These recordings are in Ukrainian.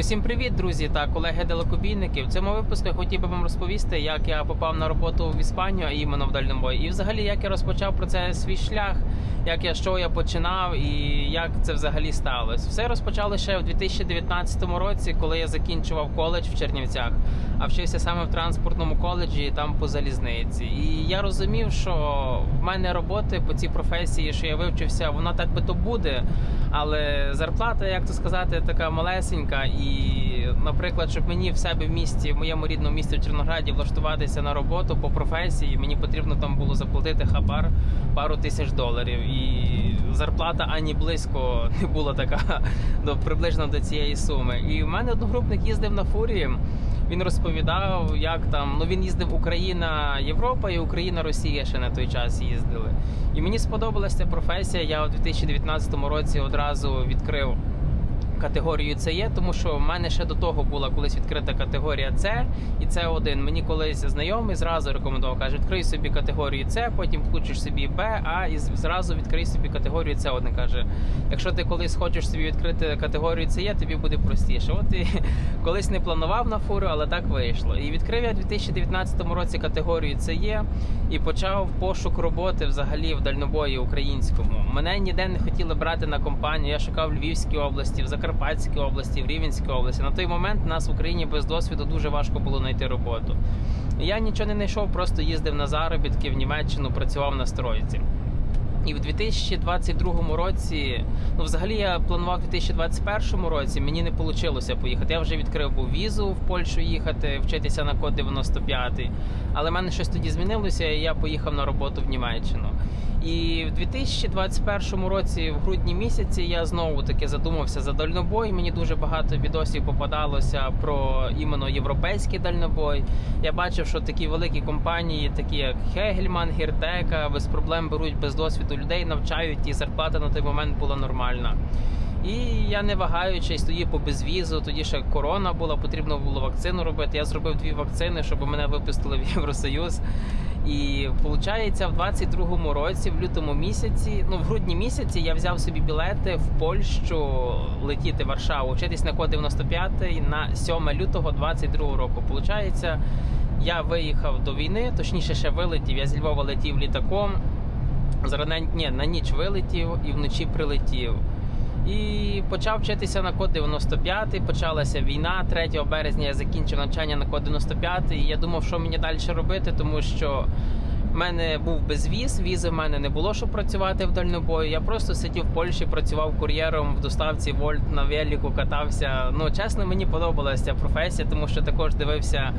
Усім привіт, друзі та колеги далекобійники. В цьому випуску я хотів би вам розповісти, як я попав на роботу в Іспанію, а іменно в дальнобой, і взагалі як я розпочав про це свій шлях, як я що я починав і як це взагалі сталося. Все розпочало ще в 2019 році, коли я закінчував коледж в Чернівцях, а вчився саме в транспортному коледжі там по залізниці. І я розумів, що в мене роботи по цій професії, що я вивчився, вона так би то буде. Але зарплата, як то сказати, така малесенька. І, наприклад, щоб мені в себе в місті, в моєму рідному місті в Чорнограді, влаштуватися на роботу по професії, мені потрібно там було заплатити хабар пару тисяч доларів. І зарплата ані близько не була така до приблизно до цієї суми. І в мене одногрупник їздив на фурі. Він розповідав, як там ну він їздив Україна, Європа і Україна, Росія ще на той час їздили. І мені сподобалася професія. Я у 2019 році одразу відкрив категорію ЦЕ, є, тому що в мене ще до того була колись відкрита категорія С і С1. Мені колись знайомий зразу рекомендував, каже, відкрий собі категорію С, потім включиш собі Б, А і зразу відкрий собі категорію С1. Каже, якщо ти колись хочеш собі відкрити категорію ЦЕ, тобі буде простіше. От і колись не планував на фуру, але так вийшло. І відкрив я у 2019 році категорію ЦЕ і почав пошук роботи взагалі в дальнобої українському. Мене ніде не хотіли брати на компанію. Я шукав в Львівській області, в Закарпатській області, в Рівенській області. На той момент нас в Україні без досвіду дуже важко було знайти роботу. Я нічого не знайшов, просто їздив на заробітки в Німеччину, працював на стройці. І в 2022 році, ну взагалі я планував в 2021 році, мені не вийшло поїхати. Я вже відкрив був візу в Польщу їхати, вчитися на код 95. Але в мене щось тоді змінилося, і я поїхав на роботу в Німеччину. І в 2021 році, в грудні місяці, я знову таки задумався за дальнобой. Мені дуже багато відосів попадалося про іменно європейський дальнобой. Я бачив, що такі великі компанії, такі як Хегельман, Гіртека, без проблем беруть без досвіду людей, навчають, і зарплата на той момент була нормальна. І я не вагаючись, тоді по безвізу, тоді ще корона була, потрібно було вакцину робити. Я зробив дві вакцини, щоб мене випустили в Євросоюз. І виходить, в 22-му році, в лютому місяці, ну в грудні місяці, я взяв собі білети в Польщу летіти в Варшаву, вчитись на код 95 на 7 лютого 22 року. Получається, я виїхав до війни, точніше, ще вилетів. Я зі Львова летів літаком. Зранень, ні, на ніч вилетів і вночі прилетів. І почав вчитися на код 95. Почалася війна. 3 березня я закінчив навчання на код 95. І я думав, що мені далі робити, тому що в мене був безвіз, візи в мене не було, щоб працювати в дальнобою. Я просто сидів в Польщі, працював кур'єром в доставці Вольт на велику, катався. Ну, чесно, мені подобалася ця професія, тому що також дивився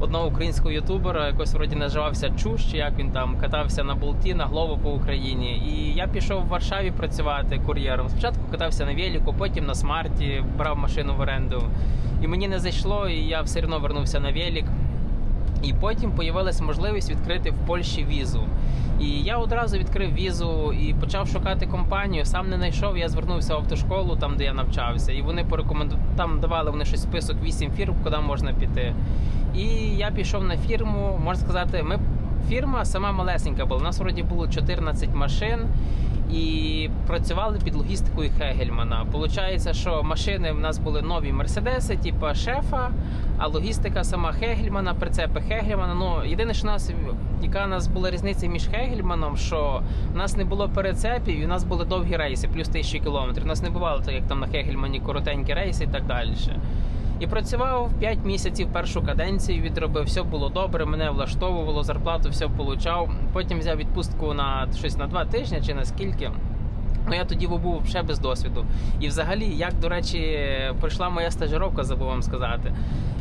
одного українського ютубера, якось вроді називався Чуш, як він там катався на болті, на глову по Україні. І я пішов в Варшаві працювати кур'єром. Спочатку катався на велику, потім на смарті, брав машину в оренду. І мені не зайшло, і я все одно вернувся на велик. І потім з'явилася можливість відкрити в Польщі візу. І я одразу відкрив візу і почав шукати компанію. Сам не знайшов. Я звернувся в автошколу, там де я навчався, і вони порекомендували там давали вони щось список 8 фірм, куди можна піти. І я пішов на фірму. Можна сказати, ми фірма сама малесенька була. У нас вроді було 14 машин. І працювали під логістикою Хегельмана. Получається, що машини в нас були нові мерседеси, типу шефа, а логістика сама Хегельмана, прицепи Хегельмана. Ну єдине, що у нас яка у нас була різниця між Хегельманом, що в нас не було перецепів, і в нас були довгі рейси, плюс тисячі кілометрів. У нас не бувало так, як там на Хегельмані коротенькі рейси і так далі. І працював 5 місяців першу каденцію, відробив, все було добре, мене влаштовувало, зарплату все получав. Потім взяв відпустку на щось на 2 тижні чи на скільки. Ну я тоді був ще без досвіду. І взагалі, як, до речі, пройшла моя стажировка, забув вам сказати.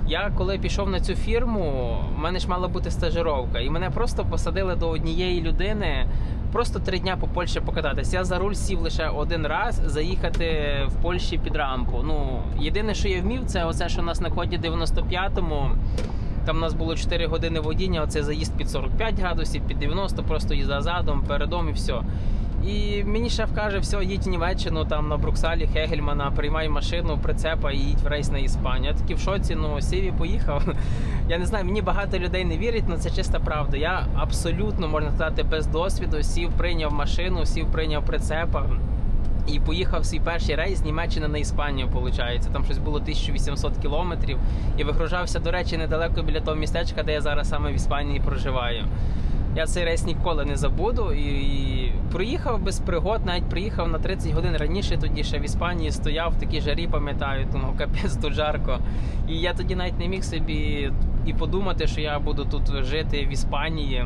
Я коли пішов на цю фірму, в мене ж мала бути стажировка, і мене просто посадили до однієї людини. Просто три дня по Польщі покататися. Я за руль сів лише один раз заїхати в Польщі під рампу. Ну єдине, що я вмів, це оце, що у нас на коді 95-му. Там у нас було 4 години водіння, оце заїзд під 45 градусів, під 90, просто їзда задом, передом і все. І мені шеф каже, все, їдь Німеччину, там на Бруксалі, Хегельмана, приймай машину, прицепа і їдь в рейс на Іспанію. Я такий в шоці, ну сів і поїхав. Я не знаю, мені багато людей не вірять, але це чиста правда. Я абсолютно, можна сказати, без досвіду сів, прийняв машину, сів, прийняв прицепа. І поїхав свій перший рейс з Німеччини на Іспанію, виходить. Там щось було 1800 кілометрів. І вигружався, до речі, недалеко біля того містечка, де я зараз саме в Іспанії проживаю. Я цей рейс ніколи не забуду. І, і проїхав без пригод, навіть приїхав на 30 годин раніше. Тоді ще в Іспанії стояв в такій жарі, пам'ятаю, тому капець тут жарко. І я тоді навіть не міг собі і подумати, що я буду тут жити в Іспанії.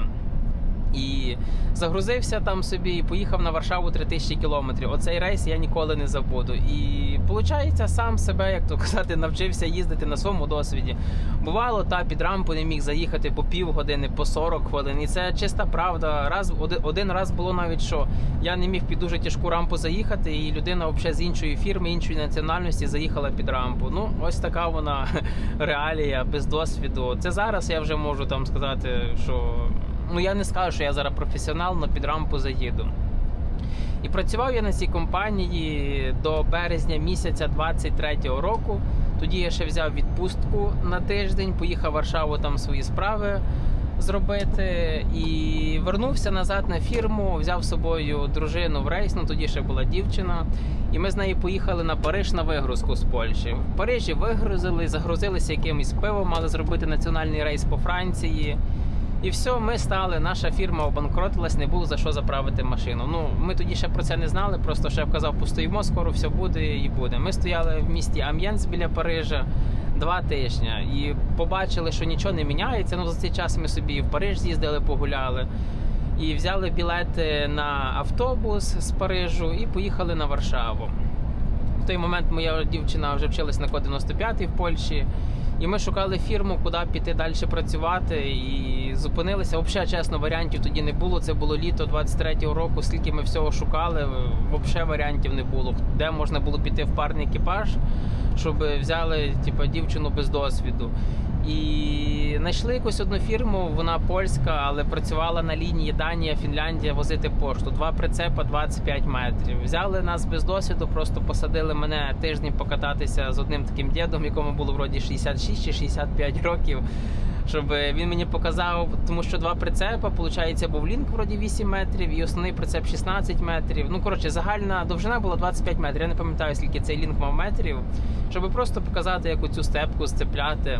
І загрузився там собі і поїхав на Варшаву 3000 кілометрів. Оцей рейс я ніколи не забуду. І виходить, сам себе, як то казати, навчився їздити на своєму досвіді. Бувало, та під рампу не міг заїхати по півгодини, по 40 хвилин. І це чиста правда. Раз один, один раз було навіть що я не міг під дуже тяжку рампу заїхати, і людина взагалі з іншої фірми, іншої національності заїхала під рампу. Ну, ось така вона реалія без досвіду. Це зараз я вже можу там сказати, що. Ну я не скажу, що я зараз професіонал, але під рампу заїду. І працював я на цій компанії до березня місяця 23-го року. Тоді я ще взяв відпустку на тиждень, поїхав в Варшаву там свої справи зробити і вернувся назад на фірму, взяв з собою дружину в рейс, ну тоді ще була дівчина. І ми з нею поїхали на Париж на вигрузку з Польщі. В Парижі вигрузили, загрузилися якимось пивом, мали зробити національний рейс по Франції. І все, ми стали. Наша фірма обанкротилась, не було за що заправити машину. Ну ми тоді ще про це не знали. Просто шеф казав, постоїмо, скоро все буде і буде. Ми стояли в місті Ам'єнс біля Парижа два тижні і побачили, що нічого не міняється. Ну за цей час ми собі в Париж з'їздили, погуляли. І взяли білети на автобус з Парижу і поїхали на Варшаву. В той момент моя дівчина вже вчилась на код 95 в Польщі. І ми шукали фірму, куди піти далі працювати, і зупинилися. Взагалі, чесно, варіантів тоді не було. Це було літо 23-го року. Скільки ми всього шукали, взагалі варіантів не було. Де можна було піти в парний екіпаж, щоб взяли типу, дівчину без досвіду. І знайшли якусь одну фірму, вона польська, але працювала на лінії Данія, Фінляндія возити пошту. Два прицепа 25 метрів. Взяли нас без досвіду, просто посадили мене тиждень покататися з одним таким дідом, якому було вроді 66 чи 65 років. Щоб він мені показав, тому що два прицепа, виходить, був лінк вроді 8 метрів, і основний прицеп 16 метрів. Ну коротше, загальна довжина була 25 метрів. Я не пам'ятаю, скільки цей лінк мав метрів, щоб просто показати, як оцю степку сцепляти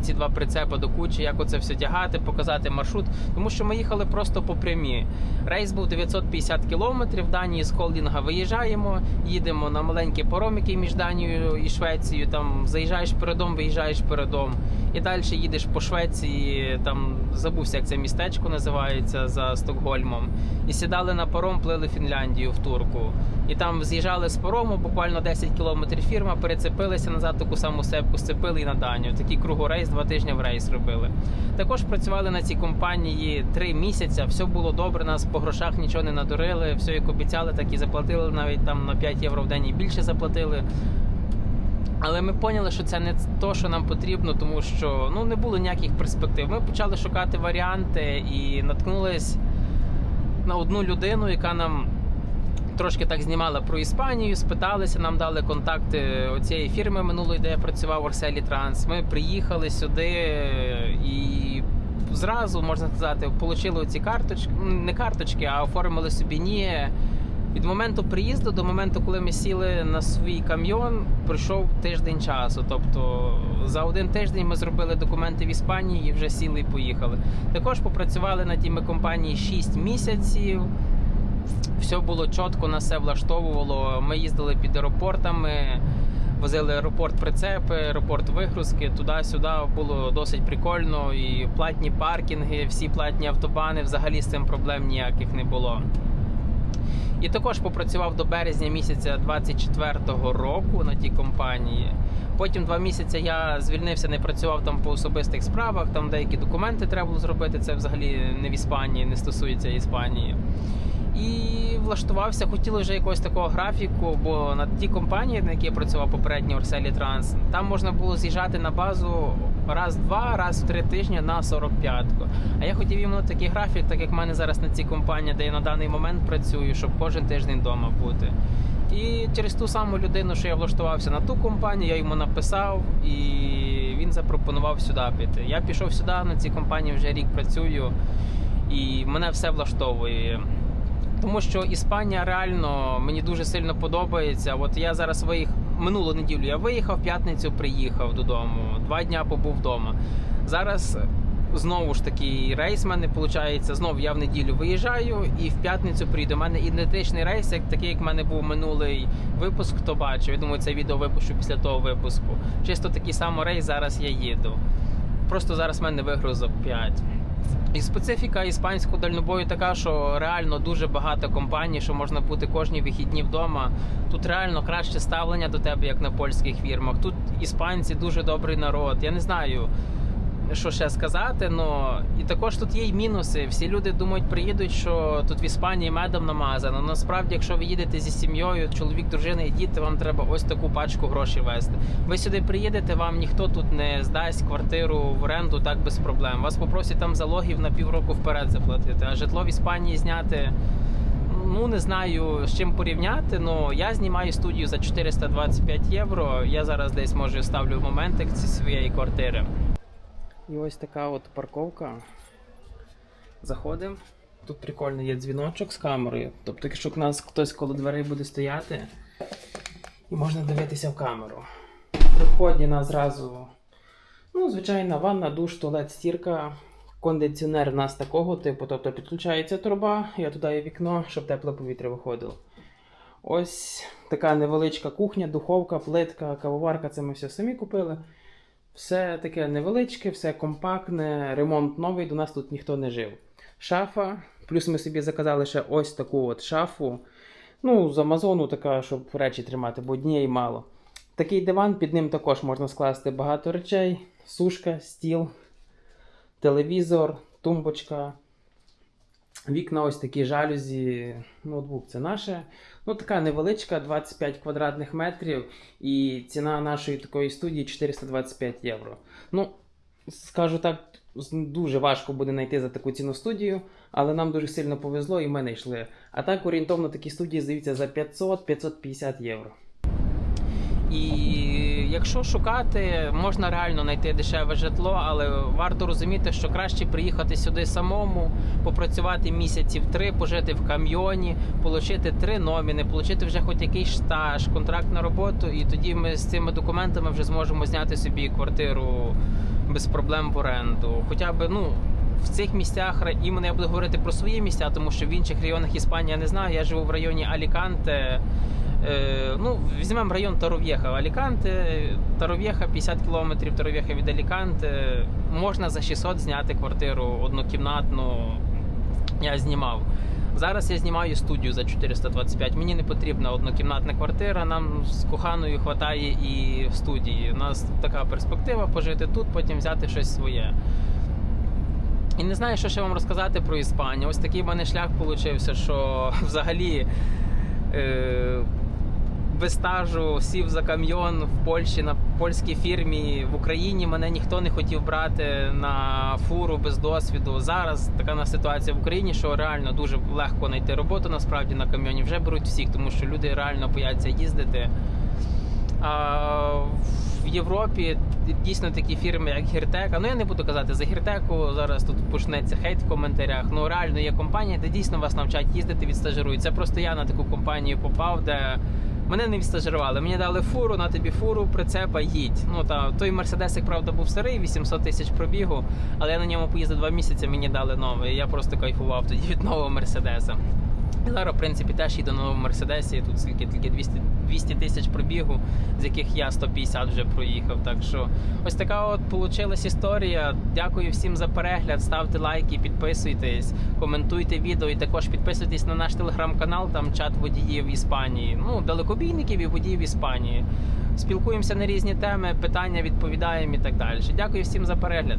ці два прицепи до кучі, як оце все тягати, показати маршрут. Тому що ми їхали просто по прямій. Рейс був 950 кілометрів. Данії з холдинга виїжджаємо, їдемо на маленький паром, який між Данією і Швецією. Там заїжджаєш передом, виїжджаєш передом. І далі їдеш по Швеції, там забувся, як це містечко називається за Стокгольмом. І сідали на паром, плили Фінляндію в турку. І там з'їжджали з парому, буквально 10 кілометрів фірма, перецепилися назад, таку саму сепку сцепили і на Данію. Такий кругорейс, два тижні в рейс робили. Також працювали на цій компанії три місяці. Все було добре. Нас по грошах нічого не надурили. Все як обіцяли, так і заплатили. Навіть там на 5 євро в день і більше заплатили. Але ми поняли, що це не то, що нам потрібно, тому що ну не було ніяких перспектив. Ми почали шукати варіанти і наткнулись на одну людину, яка нам трошки так знімала про Іспанію, спиталися, нам дали контакти цієї фірми минулої, де я працював Арселі Транс. Ми приїхали сюди і зразу можна сказати, отримали ці карточки, не карточки, а оформили собі ні. Від моменту приїзду до моменту, коли ми сіли на свій камйон, пройшов тиждень часу. Тобто за один тиждень ми зробили документи в Іспанії і вже сіли і поїхали. Також попрацювали на тіми компанії 6 місяців. Все було чітко, нас все влаштовувало. Ми їздили під аеропортами, возили аеропорт прицепи, аеропорт вигрузки. Туди-сюди було досить прикольно. І платні паркінги, всі платні автобани. Взагалі з цим проблем ніяких не було. І також попрацював до березня місяця 24-го року на тій компанії. Потім два місяці я звільнився, не працював там по особистих справах. Там деякі документи треба було зробити. Це взагалі не в Іспанії, не стосується Іспанії. І влаштувався, хотіли вже якогось такого графіку, бо на тій компанії, на якій я працював попередньо Орселі Транс, там можна було з'їжджати на базу раз-два, раз в три тижні на 45-ку. А я хотів іменно такий графік, так як в мене зараз на цій компанії, де я на даний момент працюю, щоб кожен тиждень вдома бути. І через ту саму людину, що я влаштувався на ту компанію, я йому написав, і він запропонував сюди піти. Я пішов сюди, на цій компанії вже рік працюю, і мене все влаштовує. Тому що Іспанія реально мені дуже сильно подобається. От я зараз виїхав минулу неділю. Я виїхав, п'ятницю приїхав додому. Два дня побув вдома. Зараз знову ж таки рейс в мене виходить. Знову я в неділю виїжджаю і в п'ятницю приїду. У мене ідентичний рейс, як такий, як в мене був минулий випуск. Хто бачив? Я думаю, це відео випущу після того випуску. Чисто такий самий рейс. Зараз я їду. Просто зараз в мене вигрузок 5. І специфіка іспанського дальнобою така, що реально дуже багато компаній, що можна бути кожні вихідні вдома. Тут реально краще ставлення до тебе, як на польських фірмах. Тут іспанці дуже добрий народ. Я не знаю, що ще сказати. но і також тут є й мінуси. Всі люди думають, приїдуть, що тут в Іспанії медом намазано. Насправді, якщо ви їдете зі сім'єю, чоловік, дружина і діти, вам треба ось таку пачку грошей вести. Ви сюди приїдете, вам ніхто тут не здасть квартиру в оренду так без проблем. Вас попросять там залогів на півроку вперед заплатити. А житло в Іспанії зняти. Ну не знаю з чим порівняти. але я знімаю студію за 425 євро. Я зараз десь може ставлю моментик зі своєї квартири. І ось така от парковка. Заходимо. Тут прикольно є дзвіночок з камерою. Тобто, якщо к нас хтось коло дверей буде стояти, і можна дивитися в камеру. При вході нас зразу, ну, звичайна ванна, душ, туалет, стірка. Кондиціонер у нас такого типу, тобто підключається труба, я туди є вікно, щоб тепле повітря виходило. Ось така невеличка кухня, духовка, плитка, кавоварка це ми все самі купили. Все таке невеличке, все компактне, ремонт новий, до нас тут ніхто не жив. Шафа, плюс ми собі заказали ще ось таку от шафу. Ну, з Амазону така, щоб речі тримати, бо однієї мало. Такий диван, під ним також можна скласти багато речей: сушка, стіл, телевізор, тумбочка. Вікна ось такі жалюзі, ноутбук це наше. Ну, така невеличка, 25 квадратних метрів, і ціна нашої такої студії 425 євро. Ну, скажу так, дуже важко буде знайти за таку ціну студію, але нам дуже сильно повезло і ми знайшли. А так орієнтовно такі студії здаються за 500-550 євро. І якщо шукати, можна реально знайти дешеве житло, але варто розуміти, що краще приїхати сюди самому, попрацювати місяців три, пожити в камйоні, отримати три номіни, отримати вже хоч якийсь стаж, контракт на роботу, і тоді ми з цими документами вже зможемо зняти собі квартиру без проблем в оренду. Хоча б ну. В цих місцях іменно я буду говорити про свої місця, тому що в інших районах Іспанії я не знаю. Я живу в районі Аліканте. Е, ну, візьмемо район Таров'єха. Аліканте, Таров'єха, 50 кілометрів Таров'єха від Аліканте. Можна за 600 зняти квартиру однокімнатну. Я знімав. Зараз я знімаю студію за 425. Мені не потрібна однокімнатна квартира. Нам з коханою вистачає і в студії. У нас така перспектива пожити тут, потім взяти щось своє. І не знаю, що ще вам розказати про Іспанію. Ось такий в мене шлях получився, що взагалі е, без стажу сів за камйон в Польщі на польській фірмі в Україні. Мене ніхто не хотів брати на фуру без досвіду. Зараз така на ситуація в Україні, що реально дуже легко знайти роботу. Насправді на камйоні вже беруть всіх, тому що люди реально бояться їздити. А в Європі дійсно такі фірми, як Гіртека. Ну я не буду казати за Гіртеку. Зараз тут почнеться хейт в коментарях. Ну реально є компанія, де дійсно вас навчать їздити, відстажирують. Це просто я на таку компанію попав, де мене не відстажирували. Мені дали фуру, на тобі фуру, прицепа, їдь. Ну та той мерседесик, правда, був старий, 800 тисяч пробігу, але я на ньому поїздив два місяці. Мені дали новий. Я просто кайфував тоді від нового мерседеса. Зараз, в принципі, теж їду на новому мерседесі. Тут скільки тільки 200 200 тисяч пробігу, з яких я 150 вже проїхав. Так що ось така от получилась історія. Дякую всім за перегляд. Ставте лайки, підписуйтесь, коментуйте відео і також підписуйтесь на наш телеграм-канал. Там чат водіїв Іспанії. Ну, далекобійників і водіїв Іспанії. Спілкуємося на різні теми, питання відповідаємо і так далі. Дякую всім за перегляд.